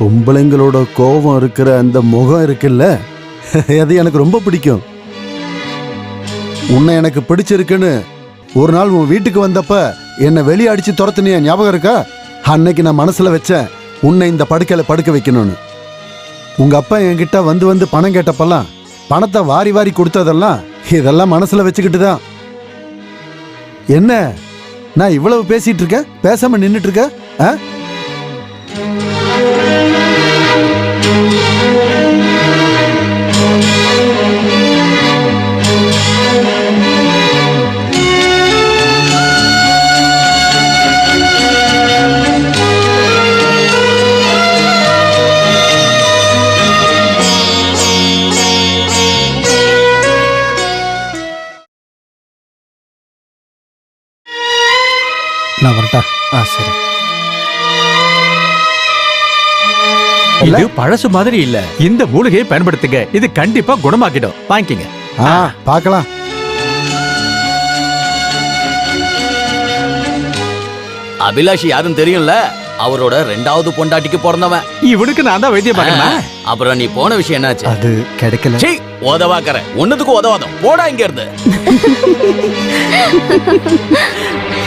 பொம்பளைங்களோட கோபம் இருக்கிற அந்த முகம் இருக்குல்ல? அது எனக்கு ரொம்ப பிடிக்கும். உன்னை எனக்கு பிடிச்சிருக்குன்னு ஒரு நாள் உன் வீட்டுக்கு வந்தப்ப என்னை வெளியே அடிச்சு துரத்துனிய? ஞாபகம் இருக்கா? அன்னைக்கு நான் மனசுல வச்சேன் உன்னை இந்த படுக்கையில படுக்க வைக்கணும்னு. உங்க அப்பா என்கிட்ட வந்து வந்து பணம் கேட்டப்பெல்லாம் பணத்தை வாரி வாரி கொடுத்ததெல்லாம் இதெல்லாம் மனசுல வச்சுக்கிட்டு தான். என்ன? நான் இவ்வளவு பேசிட்டு இருக்கேன்? பேசாம நின்றுட்டு இருக்கேன் ஆ? நான் வரட்டா? ஆ சரி. இது பழசு மாதிரி இல்ல. இந்த மூலிகையை பயன்படுத்துங்க. இது கண்டிப்பா குணமாக்கிடும். வாங்கிக்கங்க. ஆ பார்க்கலாம். அபிலாஷ் யாருன்னு தெரியும்ல? அவரோட ரெண்டாவது பொண்டாட்டிக்கு பிறந்தவன். இவனுக்கு நான் தான் வைத்தியம் பார்க்கணும் அப்புறம் நீ போன விஷயம் என்னாச்சு? அது கிடைக்கல. சீ உதவாக்கற ஒண்ணுத்துக்கு உதவாதம். போடா இங்க இருந்து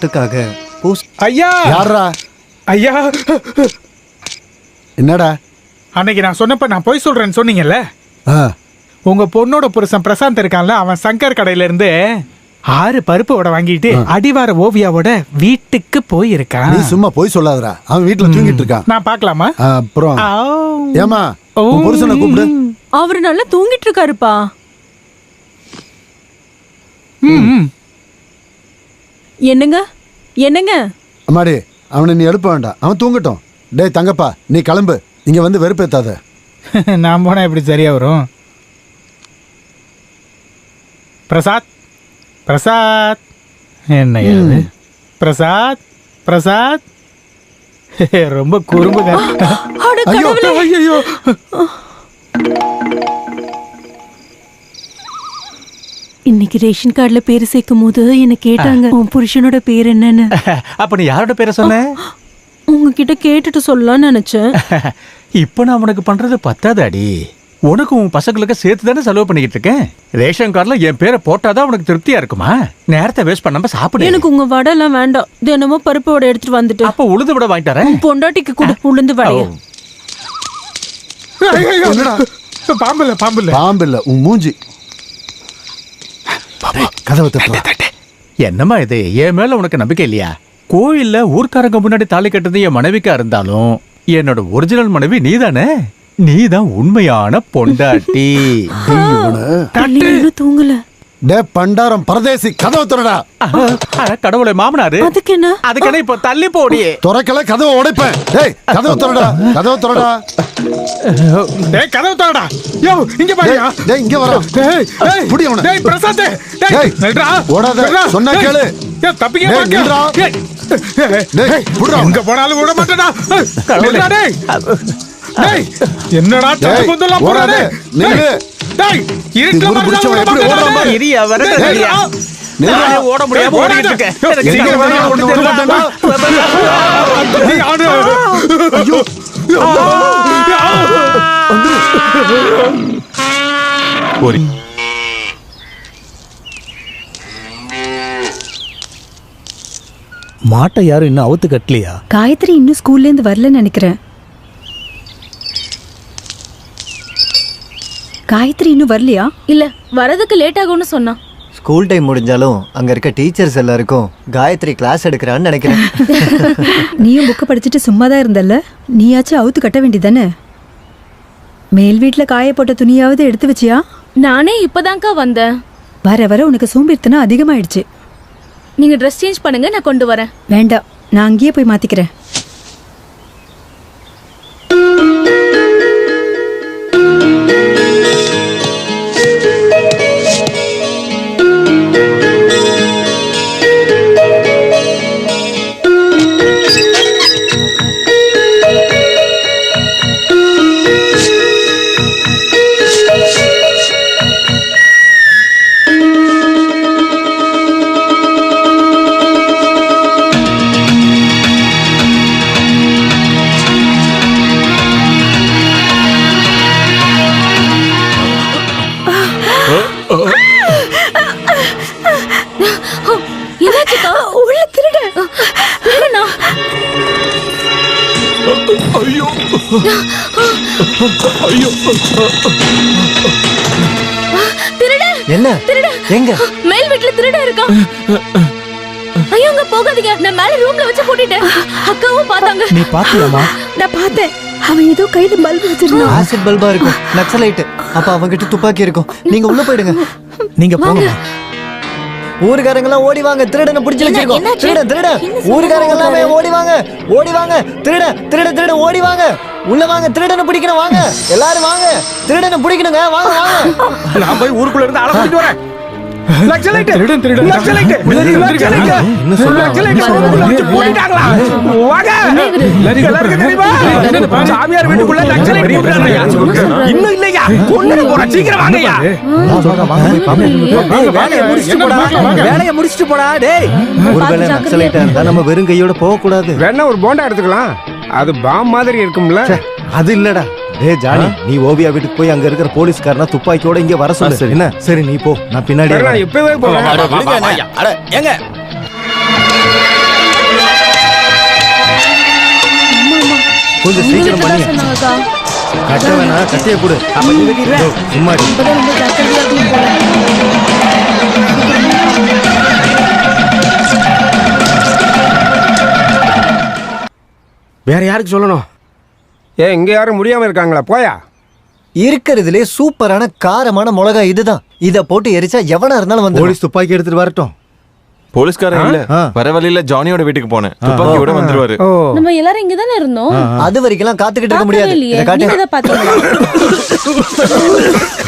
சொத்துக்காக பூஸ் ஐயா! யாரா ஐயா! என்னடா? அன்னைக்கு நான் சொன்னப்ப நான் போய் சொல்றேன்னு சொன்னீங்கல்ல? உங்க பொண்ணோட புருஷன் பிரசாந்த் இருக்கான்ல அவன் சங்கர் கடையில இருந்து ஆறு பருப்பு வடை வாங்கிட்டு அடிவார ஓவியாவோட வீட்டுக்கு போயிருக்கான். நீ சும்மா போய் சொல்லாதடா. அவன் வீட்டுல தூங்கிட்டு இருக்கான். நான் பார்க்கலாமா? அப்புறம். ஏமா உன் புருஷனை கூப்பிடு. அவரு நல்லா தூங்கிட்டு இருக்காருப்பா. ம், ம். என்னங்க? என்னங்க? அம்மாடி அவனை நீ எழுப்ப வேண்டாம். அவன் தூங்கட்டும். டேய் தங்கப்பா நீ கிளம்பு. இங்க வந்து வெறுப்பேத்தாத. நான் போனா எப்படி சரியா வரும்? பிரசாத்? பிரசாத்? என்ன பிரசாத்? பிரசாத்? ரொம்ப குறும்புங்க அட ஐயோ கடவுளே. ஐயோ. இன்னைக்கு ரேஷன் கார்டுல பேரு சேர்க்கும் போது என்ன கேட்டாங்க உன் புருஷனோட பேர் என்னன்னு? அப்ப நீ யாரோட பேரை சொன்ன? உங்ககிட்ட கேட்டுட்டு சொல்லலாம்னு நினைச்சேன். இப்ப நான் உனக்கு பண்றது பத்தாது அடி உனக்கு உன் பசங்களுக்கு சேர்த்து தானே செலவு பண்ணிக்கிட்டு இருக்கேன். ரேஷன் கார்டுல என் பேரை போட்டாதான் உனக்கு திருப்தியா இருக்குமா? நேரத்தை வேஸ்ட் பண்ணாம சாப்பிடு. எனக்கு உங்க வடை எல்லாம் வேண்டாம். தினமும் பருப்பு வடை எடுத்துட்டு வந்துட்டு. அப்ப உளுந்து விட வாங்கிட்டு வரேன். பொண்டாட்டிக்கு கூட உளுந்து வடைய. பாம்பு இல்ல பாம்பு இல்ல. பாம்பு இல்ல உன் மூஞ்சி. கதவை தட்டுறா என்னம்மா இது? என் மேல உனக்கு நம்பிக்கை இல்லையா? கோயில்ல ஊர்க்காரங்க முன்னாடி தாலி கட்டுறது என் மனைவிக்கா இருந்தாலும் என்னோட ஒரிஜினல் மனைவி நீதானே? நீதான் உண்மையான பொண்டாட்டி. தள்ளி இன்னும் தூங்கல. டே பண்டாரம் பரதேசி கதவை திறடா. அட கடவுளை மாமனாரு. அதுக்கு என்ன அதுக்கென்ன இப்ப தள்ளி போடியே துறக்கல கதவை உடைப்பேன். டேய் கதவை திறடா கதவை திறடா. டேய் கதவு தாடா யோ இங்க பாருயா. டேய் இங்க வரா டேய் டேய் புடி அவனை. டேய் பிரசாத் டேய் நில்றா. ஓடாத. சொன்னா கேளு. ஏய், தப்பிக்க டேய், மாட்டியா? நில்றா. டேய், புடுடா எங்க போனாலும் விட மாட்டேடா. நில்றா டேய். என்னடா நில்லு. டேய் இருட்டுல எப்படி. இரியா. நானே ஓட முடியாம ஓடிட்டு இருக்கேன். எங்க ஓடி. டேய், ஆடு. ஐயோ. ஒரு மாட்டை யாரும் இன்னும் அவுத்து கட்டலையா? காயத்ரி இன்னும் ஸ்கூல்ல இருந்து வரலன்னு நினைக்கிறேன். காயத்ரி இன்னும் வரலையா? இல்ல வரதுக்கு லேட் ஆகும்னு சொன்னான் ஸ்கூல் டைம் முடிஞ்சாலும் அங்க இருக்க டீச்சர்ஸ் எல்லாருக்கும் காயத்ரி கிளாஸ் எடுக்கிறான்னு நினைக்கிறேன். நீயும் புக்க படிச்சுட்டு சும்மா தான் இருந்தல்ல? நீயாச்சும் அவுத்து கட்ட வேண்டியதானே மேல் வீட்ல காய போட்ட துணியாவது எடுத்து வச்சியா? நானே இப்பதான்க்கா வந்தேன். வர வர உனக்கு சோம்பேறித்தனம் அதிகமாயிடுச்சு. நீங்க ட்ரெஸ் சேஞ்ச் பண்ணுங்க நான் கொண்டு வரேன். வேண்டாம் நான் அங்கேயே போய் மாத்திக்கிறேன். திருட. என்ன? திருட. எங்க? மேல் வீட்ல திருட இருக்கான் ஐயோ அங்க போகாதீங்க. நான் மேல ரூம்ல வச்சு பூட்டிட்டேன் அக்காவும் பார்த்தாங்க. நீ பாத்தியாமா நான் பார்த்தேன். அவன் ஏதோ கையில பல்பு வச்சிருந்தான். ஆசிட் பல்பா இருக்கும். நக்சலைட் அப்ப அவங்கிட்ட துப்பாக்கி இருக்கும். நீங்க உள்ள போயிடுங்க. நீங்க போங்கம்மா. ஊருக்காரங்க எல்லாம் ஓடி வாங்க. திருடனை பிடிச்சு வச்சிருக்கோம்? திருட திருட. ஊருக்காரங்க எல்லாமே? ஓடி வாங்க. ஓடி வாங்க. திருட திருட திருட ஓடி வாங்க. உள்ள வாங்க திருடனை பிடிக்கணும் வாங்க. எல்லாரும் வாங்க. திருடனை பிடிக்கணுங்க வாங்க வாங்க. நான் போய் ஊருக்குள்ள இருந்து கூட்டிட்டு வரேன். சாமியார் வீட்டுக்குள்ள இன்னும் இல்லையா? கொண்டு போறேன். சீக்கிரம் வாங்கய்யா. நான் சொல்றேன் வாங்க போய் பாப்போம். டேய், வேலையை முடிச்சிட்டு போடா. வேலையை முடிச்சிட்டு போடா டேய். ஒருவேளை நக்சலைட்டா இருந்தா நம்ம வெறும் கையோட போக கூடாது வேணா ஒரு போண்டா எடுத்துக்கலாம். அது பாம் மாதிரி இருக்கும்ல. அது இல்லடா. டேய் ஜானி நீ ஓவியா வீட்டுக்கு போய் அங்க இருக்கிற போலீஸ்காரனா துப்பாக்கியோட இங்க வர சொல்லு. என்ன? சரி நீ போ. நான் பின்னாடி அட, அண்ணே. அட, ஏங்க. கொஞ்சம் சீக்கிரம் பண்ணி கட்ட வேணா கட்டிய கொடு. சும்மா வேற யாருக்கு சொல்லணும்? ஏன் இங்க யாரும் முடியாம இருக்காங்களா? போயா. இருக்கிறதுலே சூப்பரான காரமான மிளகா இதுதான். இத போட்டு எரிச்சா எவனா இருந்தாலும் வந்து போலீஸ் துப்பாக்கி எடுத்துட்டு வரட்டும். போலீஸ்காரன் இல்ல. வர வழியில ஜானியோட வீட்டுக்கு போனேன். துப்பாக்கியோட வந்துருவாரு. நம்ம எல்லாரும் இங்க தானே இருந்தோம். அது வரைக்கும் காத்துக்கிட்டு இருக்க முடியாது. இல்லையே. இதை காட்டு நீங்க தான் பாத்தீங்களா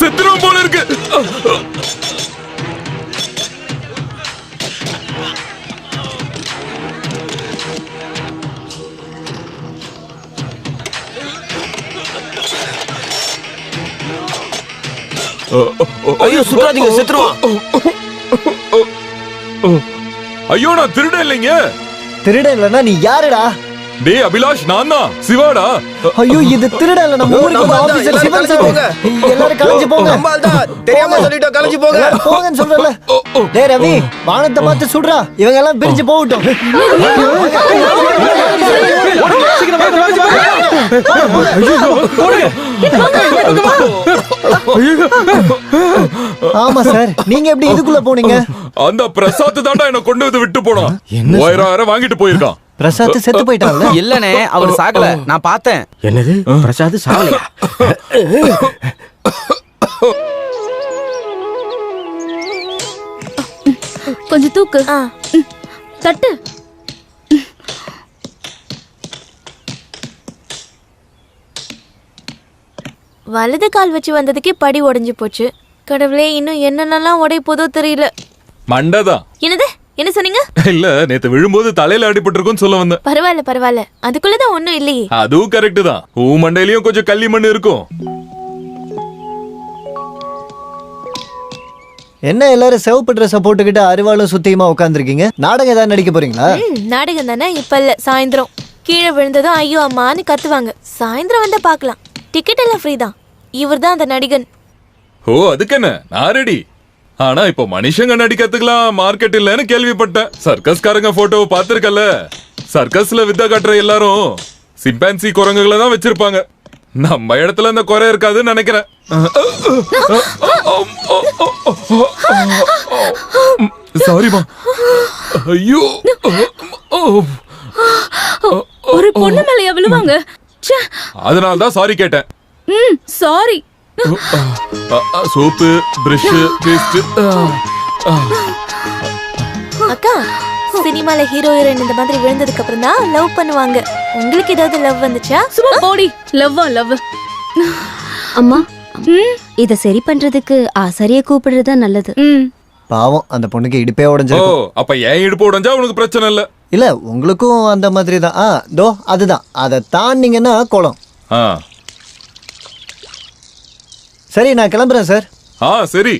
செத்துரும் போல இருக்கு. ஐயோ சுற்றாதீங்க செத்துருவான். ஐயோ நான் திருட இல்லைங்க. திருட இல்லைன்னா நீ யாருடா? டேய் அபிலாஷ் நான் தான் சிவாடா. ஐயோ இது திருட இல்ல நம்ம ஊருக்கு வந்த ஆபீசர் சிவன் சார். எல்லாரும் கலைஞ்சு போங்க. தெரியாம சொல்லிட்டோம். கலைஞ்சு போங்க. போங்கன்னு சொல்றல டேய் ரவி வானத்தை பார்த்து சுடுறா. இவங்க எல்லாம் பிரிஞ்சு போகட்டும். ஆமா சார். நீங்க எப்படி இதுக்குள்ள போனீங்க? அந்த பிரசாத் தாண்டா என்ன கொண்டு வந்து விட்டு போனான். என்ன ஓயிரம் வாங்கிட்டு போயிருக்கான். பிரசாத் செத்து போயிட்டான்ல? இல்லனே அவர் சாகல. நான் பார்த்தேன். என்னது? பிரசாத் சாவலையா கொஞ்சம் தூக்கு. தட்டு. வலது கால் வச்சு வந்ததுக்கே படி உடைஞ்சு போச்சு. கடவுளே இன்னும் என்னென்னலாம் உடைய போதோ தெரியல. மண்டதான் என்னது? என்ன சொன்னீங்க? இல்ல நேத்து விழும்போது தலையில அடிபட்டிருக்கும்னு சொல்ல வந்தேன். பரவாயில்ல பரவாயில்ல. அதுக்குள்ளதான் ஒண்ணும் இல்லையே. அதுவும் கரெக்ட் தான். ஊ மண்டையிலயும் கொஞ்சம் கள்ளி மண் இருக்கும். என்ன எல்லாரும் சிவப்பு ட்ரெஸ்ஸை போட்டுக்கிட்டு அறிவாளும் சுத்தியுமா உட்காந்துருக்கீங்க நாடகம் ஏதாவது நடிக்க போறீங்களா? நாடகம் தானே? இப்ப இல்ல சாயந்தரம். கீழே விழுந்ததும் ஐயோ அம்மான்னு கத்துவாங்க. சாயந்தரம் வந்தா பார்க்கலாம். டிக்கெட் எல்லாம் ஃப்ரீ தான். இவர் தான் அந்த நடிகன். ஓ அதுக்கு என்ன? நான் ரெடி ஆனா இப்போ மனுஷங்க நடிக்கிறதுக்கெல்லாம் மார்க்கெட் இல்லைன்னு கேள்விப்பட்டேன். சர்க்கஸ்காரங்க போட்டோவை பார்த்திருக்கல சர்க்கஸ்ல வித்த காட்டுற எல்லாரும் சிம்பான்சி குரங்குகளை தான் வச்சிருப்பாங்க. நம்ம இடத்துல இந்த குறை இருக்காதுன்னு நினைக்கிறேன். சாரிமா ஐயோ. ஒரு பொண்ணு மேலயா விழுவாங்க? ச்சே. அதனால தான் சாரி கேட்டேன். ம் சாரி சோப்பு பிரஷ் பேஸ்ட் அக்கா சினிமால ஹீரோ ஹீரோயின் இந்த மாதிரி விழுந்ததுக்கு அப்புறம் தான் லவ் பண்ணுவாங்க. உங்களுக்கு ஏதாவது லவ் வந்துச்சா? சும்மா போடி. லவ்வா லவ் அம்மா இத சரி பண்றதுக்கு ஆசாரிய கூப்பிடுறது நல்லது. பாவம் அந்த பொண்ணுக்கு இடுப்பே ஓ உடஞ்சிருக்கும் அப்ப ஏன் இடுப்பு உடைஞ்சா உனக்கு பிரச்சனை இல்ல? இல்ல உங்களுக்கும் அந்த மாதிரி தான். ஆ தோ அதுதான். அதை தாண்டிங்கன்னா குளம் ஆ. சரி நான் கிளம்புறேன் சார் ஆ சரி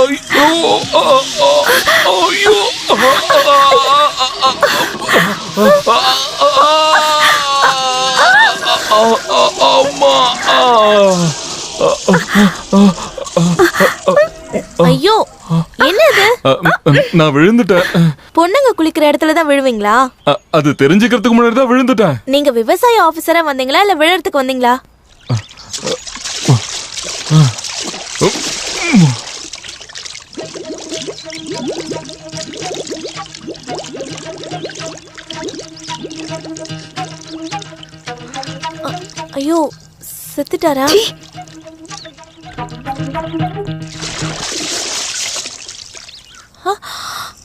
ஐயோ என்னது? நான் விழுந்துட்டேன். பொண்ணுங்க குளிக்கிற இடத்துல தான் விழுவீங்களா? அது தெரிஞ்சுக்கிறதுக்கு முன்னாடி தான் விழுந்துட்டேன். நீங்க விவசாய ஆபீசரா வந்தீங்களா இல்ல விழறதுக்கு வந்தீங்களா? ஐயோ செத்துட்டாரா?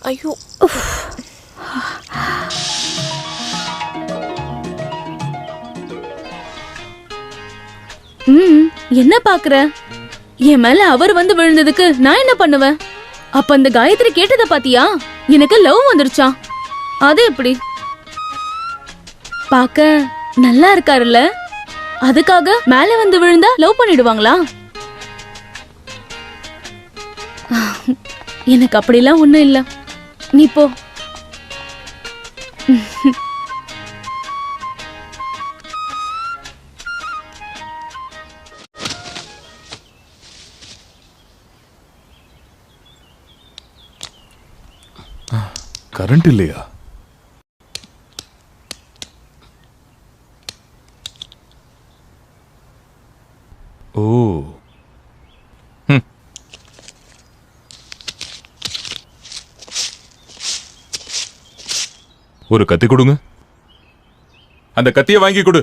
ஐயோ. ம் என்ன பாக்குற என் மேல அவர் வந்து விழுந்ததுக்கு நான் என்ன பண்ணுவேன்? அப்ப அந்த காயத்ரி கேட்டத பாத்தியா? எனக்கு லவ் வந்துருச்சா அது எப்படி? பாக்க நல்லா இருக்காருல்ல? அதுக்காக மேல வந்து விழுந்தா லவ் பண்ணிடுவாங்களா? எனக்கு அப்படிலாம் ஒண்ணும் இல்ல. நீ போ. கரண்ட் இல்லையா ஓ ம். ஒரு கத்தி கொடுங்க. அந்த கத்தியை வாங்கி கொடு.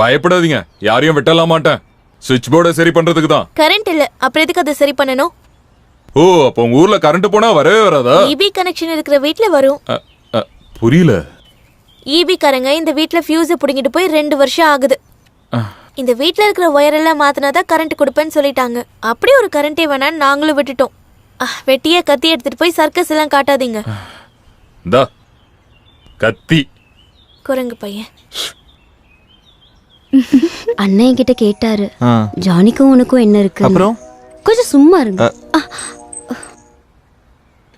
பயப்படாதீங்க. யாரையும் வெட்டலாம் மாட்டேன். சுவிட்ச் போர்டை சரி பண்றதுக்கு தான். கரண்ட் இல்ல. அப்புறம் எதுக்கு அதை சரி பண்ணணும்? ஓ அப்போ உங்க ஊர்ல கரண்ட் போனா வரவே வராதா? இபி கனெக்ஷன் இருக்கிற வீட்ல வரும். புரியல. இபி காரங்க இந்த வீட்ல ஃபியூஸ புடுங்கிட்டு போய் ரெண்டு வருஷம் ஆகுது. இந்த வீட்ல இருக்கிற ஒயரெல்லாம் மாத்தினாதான் கரண்ட் கொடுப்பேன்னு சொல்லிட்டாங்க. அப்படி ஒரு கரண்டே வேணான்னு நாங்களும் விட்டுட்டோம். வெட்டியே கத்தி எடுத்துட்டு போய் சர்க்கஸ் எல்லாம் காட்டாதீங்க. கத்தி. குரங்கு பையன். அண்ணன் கிட்ட கேட்டாரு. ஆ. ஜானிக்கும் உனக்கும் என்ன இருக்கு? அப்புறம்? கொஞ்சம் சும்மா இருங்க.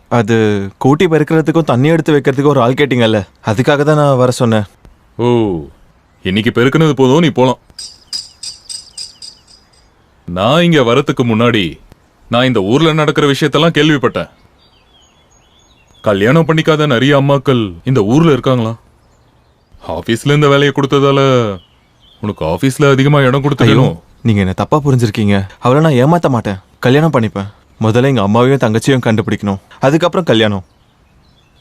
அது கூட்டி பெருக்கிறதுக்கும் தண்ணி எடுத்து வைக்கிறதுக்கும் ஒரு ஆள் கேட்டீங்கல்ல அதுக்காக தான் நான் வர சொன்னேன். ஓ இன்னைக்கு பெருக்குனது போதும் நீ போலாம். நான் இங்க வரத்துக்கு முன்னாடி நான் இந்த ஊர்ல நடக்கிற விஷயத்தெல்லாம் கேள்விப்பட்டேன். கல்யாணம் பண்ணிக்காத நிறைய அம்மாக்கள் இந்த ஊர்ல இருக்காங்களா? ஆபீஸ்ல இந்த வேலையை கொடுத்ததால உனக்கு ஆபீஸ்ல அதிகமா இடம் கொடுத்துருக்கணும் நீங்க என்ன தப்பா புரிஞ்சிருக்கீங்க? அவளை நான் ஏமாத்த மாட்டேன். கல்யாணம் பண்ணிப்பேன். முதல்ல எங்க அம்மாவையும் தங்கச்சியும் கண்டுபிடிக்கணும். அதுக்கப்புறம் கல்யாணம்.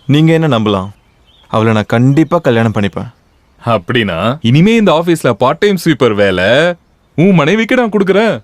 நீங்க என்ன நம்பலாம்? அவளை நான் கண்டிப்பா கல்யாணம் பண்ணிப்பேன். அப்படின்னா இனிமே இந்த ஆபீஸ்ல பார்ட் டைம் ஸ்வீப்பர் வேலை உன் மனைவிக்கு நான் கொடுக்குறேன்.